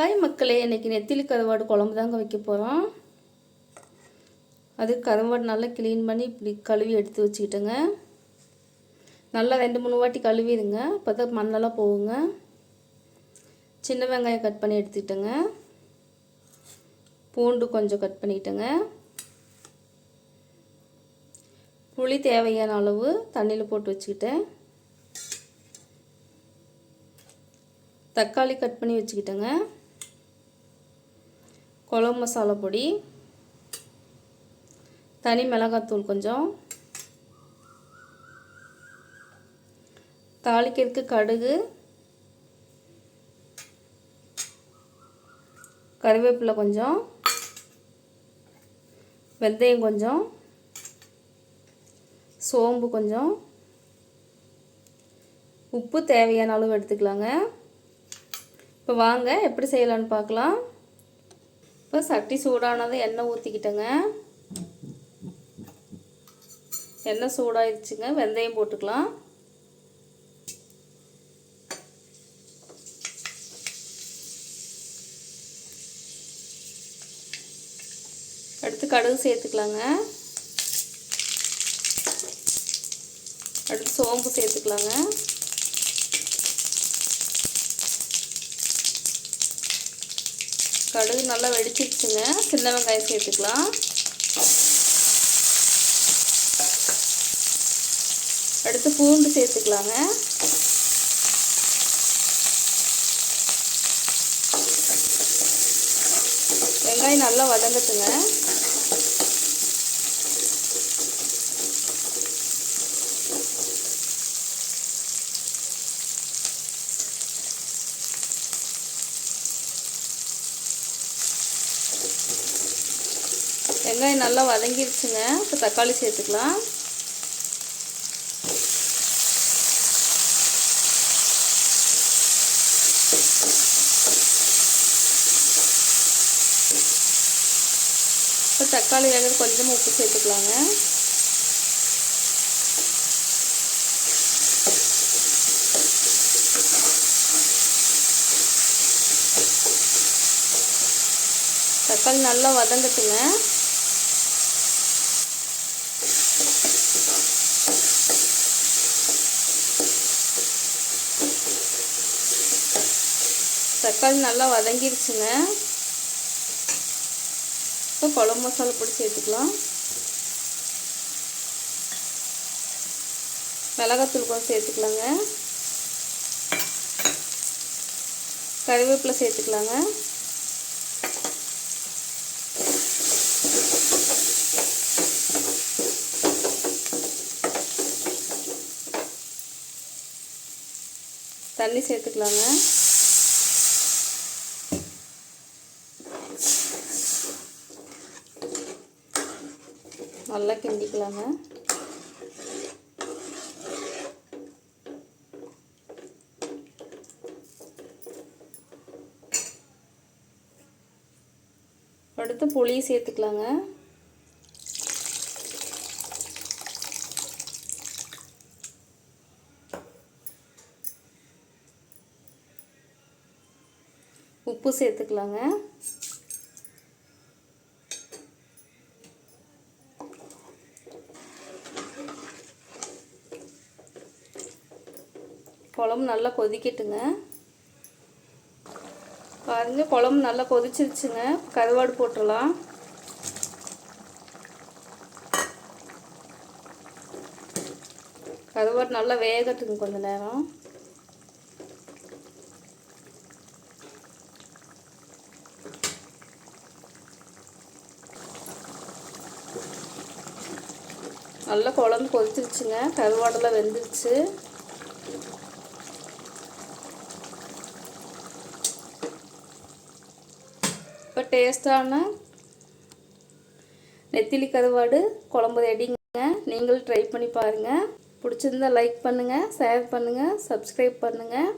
Hi மக்களே இன்றைக்கி நெத்திலி கருவாடு குழம்பு தாங்க வைக்க போகிறோம் அது கருவாடு நல்லா க்ளீன் பண்ணி இப்படி கழுவி எடுத்து வச்சுக்கிட்டேங்க. நல்லா ரெண்டு மூணு வாட்டி கழுவிடுங்க. அப்போ தான் மண்ணெல்லாம் போகுங்க. சின்ன வெங்காயம் கட் பண்ணி எடுத்துக்கிட்டேங்க. பூண்டு கொஞ்சம் கட் பண்ணிக்கிட்டேங்க. புளி தேவையான அளவு தண்ணியில் போட்டு வச்சுக்கிட்டேன். தக்காளி கட் பண்ணி வச்சுக்கிட்டேங்க. குழம்பு மசாலா பொடி தனி மிளகாத்தூள் கொஞ்சம் தாளிக்கிறதுக்கு கடுகு கருவேப்பிலை கொஞ்சம் வெந்தயம் கொஞ்சம் சோம்பு கொஞ்சம். உப்பு தேவையான அளவு எடுத்துக்கலாங்க. இப்போ வாங்க எப்படி செய்யலான்னு பார்க்கலாம். இப்போ சட்டி சூடானதை எண்ணெய் ஊற்றிக்கிட்டேங்க எண்ணெய் சூடாயிடுச்சுங்க. வெந்தயம் போட்டுக்கலாம். அடுத்து கடுகு சேர்த்துக்கலாங்க. அடுத்து சோம்பு சேர்த்துக்கலாங்க. கடுகு நல்லா வெடிச்சிருச்சுங்க. சின்ன வெங்காயம் சேர்த்துக்கலாம். அடுத்து பூண்டு சேர்த்துக்கலாங்க. வெங்காயம் நல்லா வதங்கட்டுங்க. வெங்காயம் நல்லா வதங்கிருச்சுங்க. இப்போ தக்காளி சேர்த்துக்கலாம். இப்போ தக்காளி வேக கொஞ்சமாக உப்பு சேர்த்துக்கலாங்க. தக்காளி நல்லா வதங்கட்டுங்க. தக்காளி நல்லா வதங்கிருச்சுங்க. இப்போ குழம்பு மசாலா பொடி சேர்த்துக்கலாம். மிளகாத்தூள் கொஞ்சம் சேர்த்துக்கலாங்க. கருவேப்பிலை சேர்த்துக்கலாங்க. தண்ணி சேர்த்துக்கலாங்க. நல்லா கிண்டிக்கலாங்க. அடுத்து புளி சேர்த்துக்கலாங்க. உப்பு சேர்த்துக்கலாங்க. குழம்பு நல்லா கொதிக்கட்டுங்க. பாருங்க குழம்பு நல்லா கொதிச்சிருச்சுங்க. கருவாடு போட்டுடலாம். கருவாடு நல்லா வேகட்டுங்க கொஞ்ச நேரம். நல்லா குழம்பு கொதிச்சிருச்சுங்க. கருவாடெல்லாம் வெந்துருச்சு. டேஸ்டான நெத்திலி கருவாடு குழம்பு ரெடிங்க நீங்களும் ட்ரை பண்ணி பாருங்கள் பிடிச்சிருந்தா லைக் பண்ணுங்கள் ஷேர் பண்ணுங்கள் சப்ஸ்கிரைப் பண்ணுங்கள்